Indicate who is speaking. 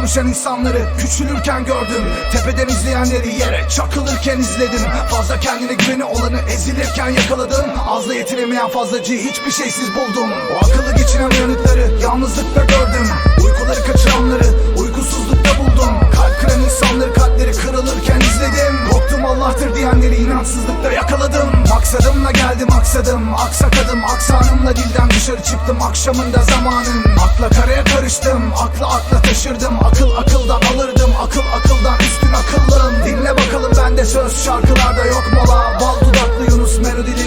Speaker 1: konuşan insanları Küçülürken gördüm. Tepeden izleyenleri yere çakılırken izledim. Fazla kendine güveni olanı ezilirken yakaladım. Azla yetinemeyen fazlacıyı hiçbir şeysiz buldum. O akıllı geçinen uyanıkları yalnızlıkta gördüm Allah'tır diyenleri inançsızlıkta yakaladım. Maksadımla geldim aksadım. Aksakadım aksanımla dilden dışarı çıktım. Akşamında zamanın Akla karaya karıştım. Aklı akla taşırdım. Akıl akıldan alırdım. Akıl akıldan üstün akıllım. Dinle bakalım bende söz şarkılarda yok mola. Bal dudaklı Yunus melodileri